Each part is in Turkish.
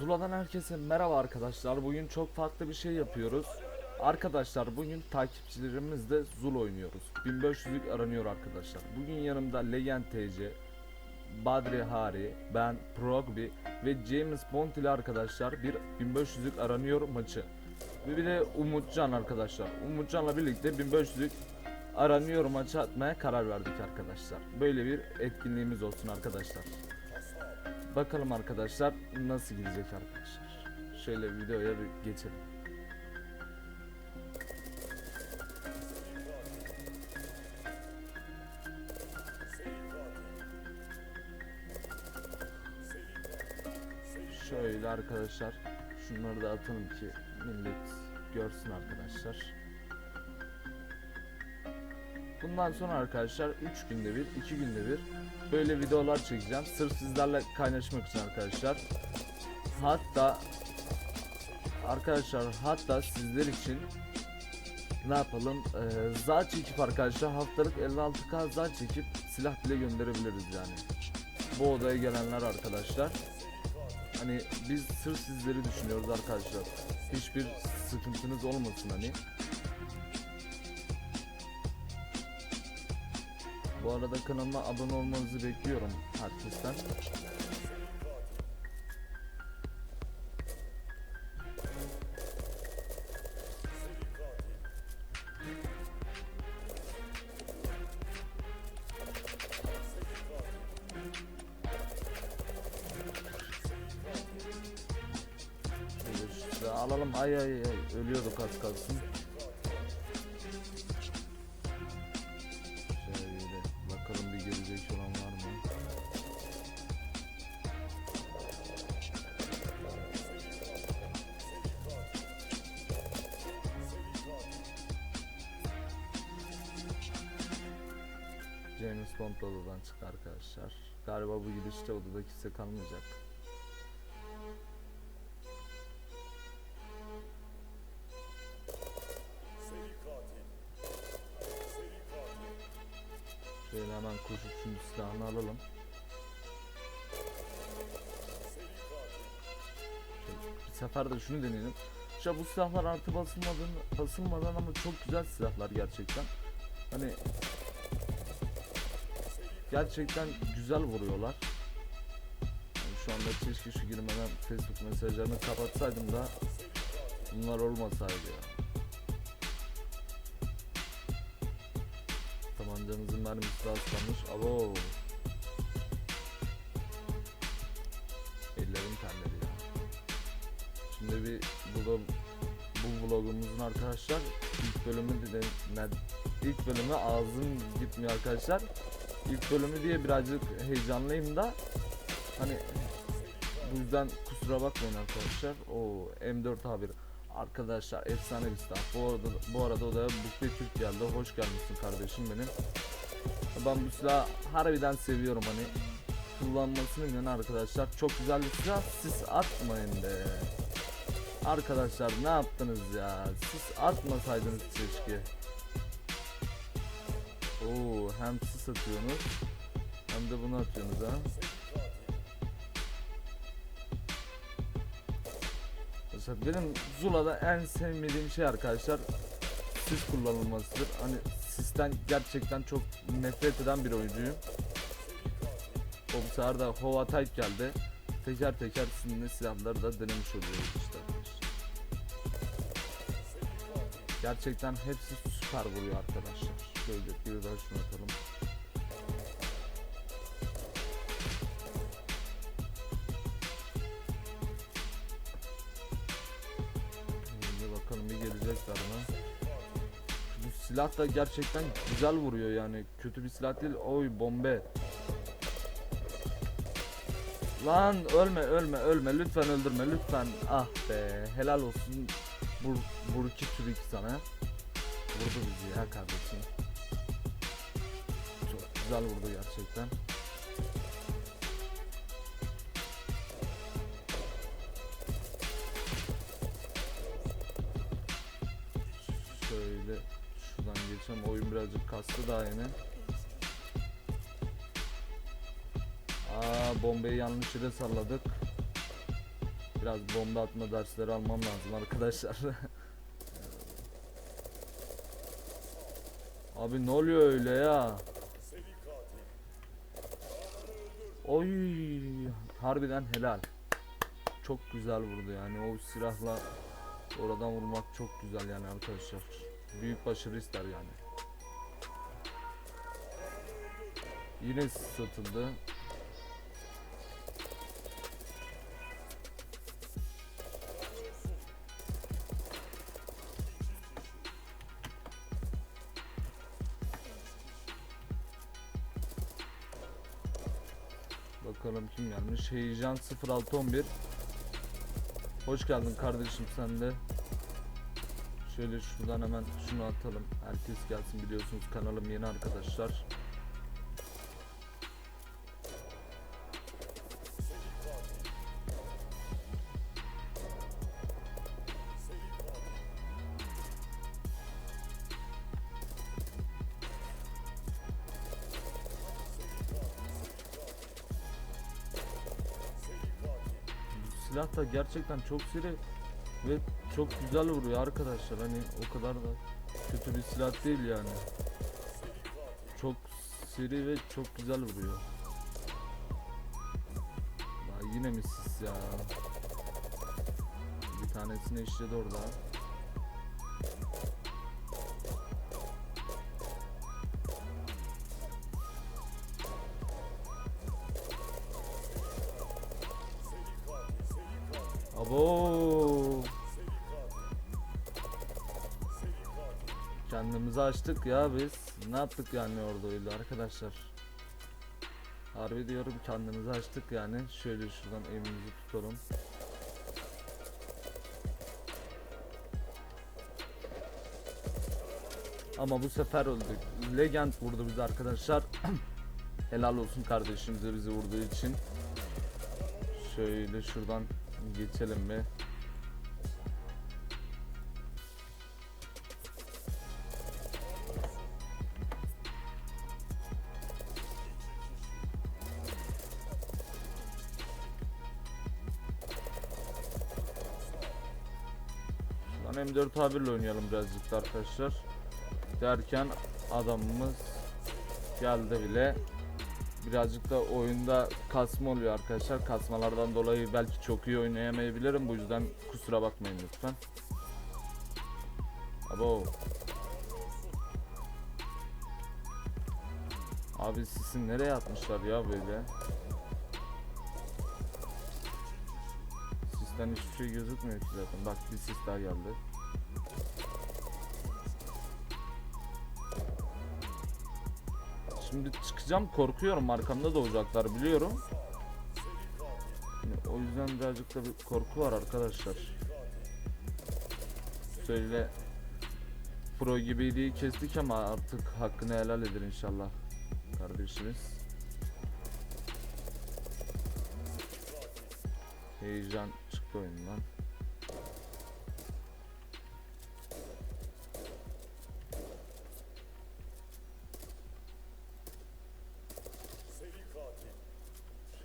Zula'dan herkese merhaba arkadaşlar. Bugün çok farklı bir şey yapıyoruz. Arkadaşlar bugün takipçilerimizle Zul oynuyoruz. 1500'lük aranıyor arkadaşlar. Bugün yanımda Legend TC, Badri Hari, ben Progby ve James Bond ile arkadaşlar bir 1500'lük aranıyor maçı. Ve bir de Umutcan arkadaşlar. Umutcan'la birlikte 1500'lük aranıyor maçı atmaya karar verdik arkadaşlar. Böyle bir etkinliğimiz olsun arkadaşlar. Bakalım arkadaşlar nasıl gidecek arkadaşlar. Şöyle videoya bir geçelim. Şöyle arkadaşlar şunları da atalım ki millet görsün arkadaşlar. Bundan sonra arkadaşlar 3 günde bir, 2 günde bir böyle videolar çekeceğim. Sırf sizlerle kaynaşmak için arkadaşlar. Hatta arkadaşlar hatta sizler için ne yapalım? Ee, za çekip arkadaşlar haftalık 56k za çekip silah bile gönderebiliriz yani. Bu odaya gelenler arkadaşlar. Hani biz sırf sizleri düşünüyoruz arkadaşlar. Hiçbir sıkıntınız olmasın hani. Bu arada kanalıma abone olmanızı bekliyorum herkesten. Alalım ay ay ay ölüyorduk az kalsın. Şöyle bakalım bir gelecek olan var mı? James Bond odadan çıktı arkadaşlar. Galiba bu gidişte odada kimse kalmayacak. Sefer de şunu deneyelim. İşte bu silahlar artı basılmadan, basılmadan ama çok güzel silahlar gerçekten. Hani gerçekten güzel vuruyorlar. Yani şu anda keşke şu girmeden Facebook mesajlarını kapatsaydım da bunlar olmasaydı ya. Tabancamızın mermisi daha ıslanmış. Abo. Şimdi bir vlog, bu vlogumuzun arkadaşlar ilk bölümü de ne, ilk bölümü ağzım gitmiyor arkadaşlar. İlk bölümü diye birazcık heyecanlıyım da hani bu yüzden kusura bakmayın arkadaşlar. O M4 A1 Arkadaşlar efsane bir silah. Bu arada, bu arada o da Bukle Türk geldi. Hoş gelmişsin kardeşim benim. Ben bu silahı harbiden seviyorum hani. Kullanmasını bilen arkadaşlar. Çok güzel bir silah. Siz atmayın be. Arkadaşlar ne yaptınız ya? Siz atmasaydınız keşke. Oo, hem siz atıyorsunuz hem de bunu atıyorsunuz ha. Mesela benim Zula'da en sevmediğim şey arkadaşlar sis kullanılmasıdır. Hani sisten gerçekten çok nefret eden bir oyuncuyum. O bu sefer de Hova Type geldi. Teker teker sizinle silahları da denemiş oluyoruz Gerçekten hepsi süper vuruyor arkadaşlar. Şöyle bir daha şunu atalım. Şimdi bakalım bir gelecekler mi? Bu silah da gerçekten güzel vuruyor yani. Kötü bir silah değil. Oy bombe. Lan ölme ölme ölme lütfen öldürme lütfen. Ah be helal olsun. Bur Burki Türk sana. Vurdu bizi ya kardeşim. Çok güzel vurdu gerçekten. Şöyle şuradan geçelim. Oyun birazcık kastı daha yine. Aa bombayı yanlış yere salladık. Biraz bomba atma dersleri almam lazım arkadaşlar. Abi ne oluyor öyle ya? Oy harbiden helal. Çok güzel vurdu yani o silahla oradan vurmak çok güzel yani arkadaşlar. Büyük başarı ister yani. Yine satıldı. Gelmiş. Heyecan 0611. Hoş geldin kardeşim sen de. Şöyle şuradan hemen şunu atalım. Herkes gelsin biliyorsunuz kanalım yeni arkadaşlar. Silah da gerçekten çok seri ve çok güzel vuruyor arkadaşlar. Hani o kadar da kötü bir silah değil yani. Çok seri ve çok güzel vuruyor. Ya yine mi sis ya? Bir tanesini işledi orada. Abo. Kendimizi açtık ya biz. Ne yaptık yani orada öyle arkadaşlar. Harbi diyorum kendimizi açtık yani. Şöyle şuradan evimizi tutalım. Ama bu sefer öldük. Legend vurdu bizi arkadaşlar. Helal olsun kardeşimize bizi vurduğu için. Şöyle şuradan geçelim mi? Şuradan M4 tabirle oynayalım birazcık da arkadaşlar. Derken adamımız geldi bile. Birazcık da oyunda kasma oluyor arkadaşlar. Kasmalardan dolayı belki çok iyi oynayamayabilirim. Bu yüzden kusura bakmayın lütfen. Abo. Abi sisin nereye atmışlar ya böyle? Sisten hiçbir şey gözükmüyor ki zaten. Bak bir sis daha geldi. Şimdi çıkacağım korkuyorum arkamda doğacaklar biliyorum. Yani o yüzden birazcık da bir korku var arkadaşlar. Söyle pro gibiydi kestik ama artık hakkını helal eder inşallah kardeşimiz. Heyecan çıktı oyundan.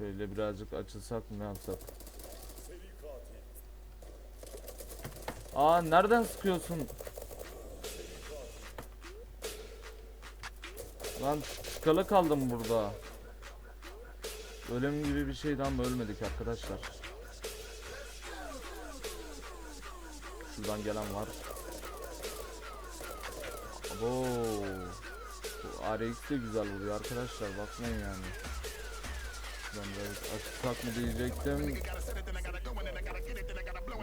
Şöyle birazcık açılsak mı ne yapsak? Aa nereden sıkıyorsun? Lan tıkalı kaldım burada. Ölüm gibi bir şeyden ama ölmedik arkadaşlar. Şuradan gelen var. Abo. Bu RX de güzel vuruyor arkadaşlar bakmayın yani. Ben biraz açsak mı diyecektim.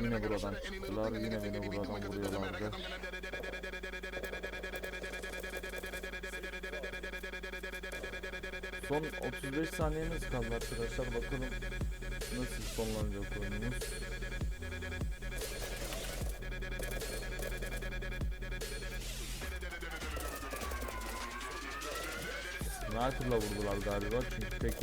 Yine buradan çıktılar. Yine beni buradan vuruyorlardı. Son 35 saniyemiz kaldı arkadaşlar. Bakalım nasıl sonlanacak oyunumuz. Sniper'la vurdular galiba çünkü tek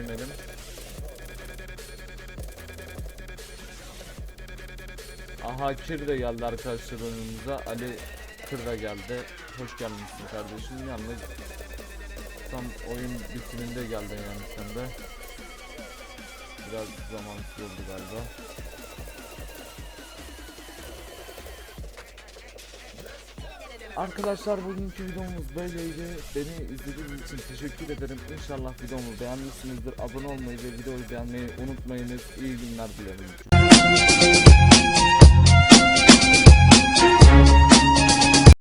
Aha Kir de geldi arkadaşlar önümüze. Ali Kır da geldi. Hoş gelmişsin kardeşim. Yalnız tam oyun bitiminde geldin yani sen de. Biraz zaman oldu galiba. Arkadaşlar bugünkü videomuz böyleydi. Beni izlediğiniz için teşekkür ederim. İnşallah videomu beğenmişsinizdir. Abone olmayı ve videoyu beğenmeyi unutmayınız. İyi günler dilerim.